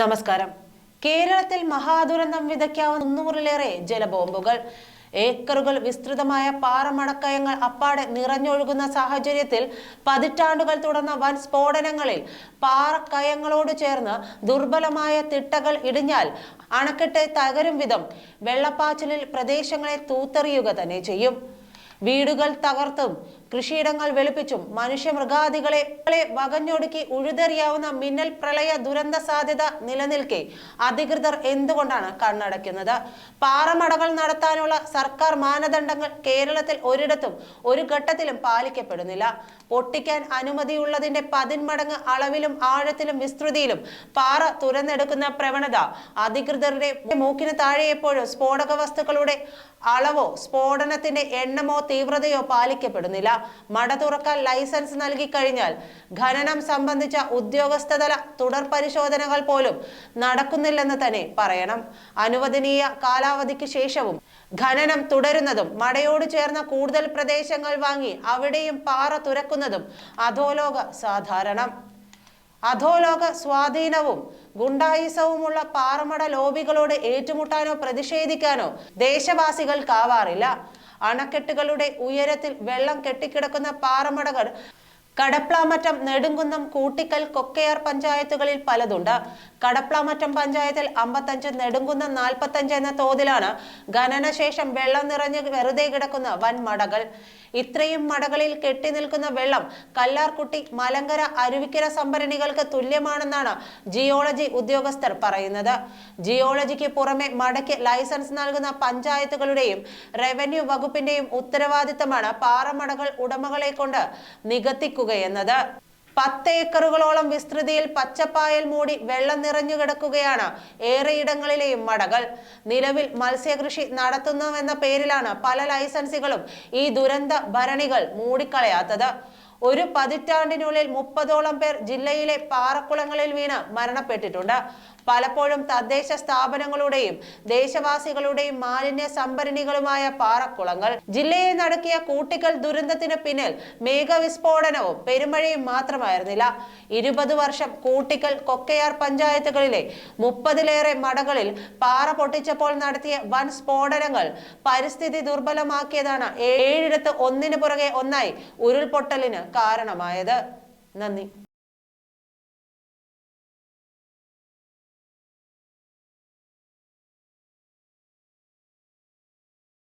നമസ്കാരം. കേരളത്തിൽ മഹാദുരന്തം വിതയ്ക്കാവുന്ന മുന്നൂറിലേറെ ജലബോംബുകൾ. ഏക്കറുകൾ വിസ്തൃതമായ പാറമടക്കയങ്ങൾ അപ്പാടെ നിറഞ്ഞൊഴുകുന്ന സാഹചര്യത്തിൽ പതിറ്റാണ്ടുകൾ തുടർന്ന വൻ സ്ഫോടനങ്ങളിൽ പാറക്കയങ്ങളോട് ചേർന്ന് ദുർബലമായ തിട്ടകൾ ഇടിഞ്ഞാൽ അണക്കെട്ട് തകരും വിധം വെള്ളപ്പാച്ചിലിൽ പ്രദേശങ്ങളെ തൂത്തെറിയുക തന്നെ ചെയ്യും. വീടുകൾ തകർത്തും കൃഷിയിടങ്ങൾ വെളുപ്പിച്ചും മനുഷ്യ മൃഗാദികളെ വകഞ്ഞൊടുക്കി ഉഴുതെറിയാവുന്ന മിന്നൽ പ്രളയ ദുരന്ത സാധ്യത നിലനിൽക്കെ അധികൃതർ എന്തുകൊണ്ടാണ് കണ്ണടയ്ക്കുന്നത്? പാറമടകൾ നടത്താനുള്ള സർക്കാർ മാനദണ്ഡങ്ങൾ കേരളത്തിൽ ഒരിടത്തും ഒരു ഘട്ടത്തിലും പാലിക്കപ്പെടുന്നില്ല. പൊട്ടിക്കാൻ അനുമതിയുള്ളതിന്റെ പതിന്മടങ്ങ് അളവിലും ആഴത്തിലും വിസ്തൃതിയിലും പാറ തുരന്നെടുക്കുന്ന പ്രവണത അധികൃതരുടെ മൂക്കിന് താഴെ എപ്പോഴും സ്ഫോടക വസ്തുക്കളുടെ അളവോ സ്ഫോടനത്തിന്റെ എണ്ണമോ തീവ്രതയോ പാലിക്കപ്പെടുന്നില്ല. മട തുറക്കാൻ ലൈസൻസ് നൽകി കഴിഞ്ഞാൽ ഖനനം സംബന്ധിച്ച ഉദ്യോഗസ്ഥതല തുടർ പരിശോധനകൾ പോലും നടക്കുന്നില്ലെന്ന് തന്നെ പറയണം. അനുവദനീയ കാലാവധിക്ക് ശേഷവും ഖനനം തുടരുന്നതും മടയോട് ചേർന്ന കൂടുതൽ പ്രദേശങ്ങൾ വാങ്ങി അവിടെയും പാറ തുരക്കുന്നതും അധോലോക സാധാരണം. അധോലോക സ്വാധീനവും ഗുണ്ടായുസവുമുള്ള പാറമട ലോബികളോട് ഏറ്റുമുട്ടാനോ പ്രതിഷേധിക്കാനോ ദേശവാസികൾക്കാവാറില്ല. അണക്കെട്ടുകളുടെ ഉയരത്തിൽ വെള്ളം കെട്ടിക്കിടക്കുന്ന പാറമടകൾ കടപ്ലാമറ്റം നെടുങ്കുന്നം കൂട്ടിക്കൽ കൊക്കയാർ പഞ്ചായത്തുകളിൽ പലതുണ്ട്. കടപ്ലാമറ്റം പഞ്ചായത്തിൽ അമ്പത്തഞ്ച് നെടുങ്കുന്നം നാൽപ്പത്തഞ്ച് എന്ന തോതിലാണ് ഖനനശേഷം വെള്ളം നിറഞ്ഞ് വെറുതെ കിടക്കുന്ന വൻ മടകൾ. ഇത്രയും മടകളിൽ കെട്ടി നിൽക്കുന്ന വെള്ളം കല്ലാർകുട്ടി മലങ്കര അരുവിക്കര സംഭരണികൾക്ക് തുല്യമാണെന്നാണ് ജിയോളജി ഉദ്യോഗസ്ഥർ പറയുന്നത്. ജിയോളജിക്ക് പുറമെ മടയ്ക്ക് ലൈസൻസ് നൽകുന്ന പഞ്ചായത്തുകളുടെയും റവന്യൂ വകുപ്പിന്റെയും ഉത്തരവാദിത്തമാണ് പാറമടകൾ ഉടമകളെ കൊണ്ട് നികത്തിക്കുകയെന്നത് പത്ത് ഏക്കറുകളോളം വിസ്തൃതിയിൽ പച്ചപ്പായൽ മൂടി വെള്ളം നിറഞ്ഞു കിടക്കുകയാണ് ഏറെയിടങ്ങളിലെയും മടകൾ. നിലവിൽ മത്സ്യകൃഷി നടത്തുന്നുവെന്ന പേരിലാണ് പല ലൈസൻസികളും ഈ ദുരന്ത ഭരണികൾ മൂടിക്കളയാത്തത്. ഒരു പതിറ്റാണ്ടിനുള്ളിൽ മുപ്പതോളം പേർ ജില്ലയിലെ പാറക്കുളങ്ങളിൽ വീണ് മരണപ്പെട്ടിട്ടുണ്ട്. പലപ്പോഴും തദ്ദേശ സ്ഥാപനങ്ങളുടെയും ദേശവാസികളുടെയും മാലിന്യ സംഭരണികളുമായ പാറക്കുളങ്ങൾ ജില്ലയെ നടക്കിയ കൂട്ടിക്കൽ ദുരന്തത്തിന് പിന്നിൽ മേഘവിസ്ഫോടനവും പെരുമഴയും മാത്രമായിരുന്നില്ല. ഇരുപത് വർഷം കൂട്ടിക്കൽ കൊക്കയാർ പഞ്ചായത്തുകളിലെ മുപ്പതിലേറെ മടകളിൽ പാറ പൊട്ടിച്ചപ്പോൾ നടത്തിയ വൻ സ്ഫോടനങ്ങൾ പരിസ്ഥിതി ദുർബലമാക്കിയതാണ്. ഏഴിടത്ത് ഒന്നിനു പുറകെ ഒന്നായി ഉരുൾപൊട്ടലിന് കാരണമായത്. നന്ദി.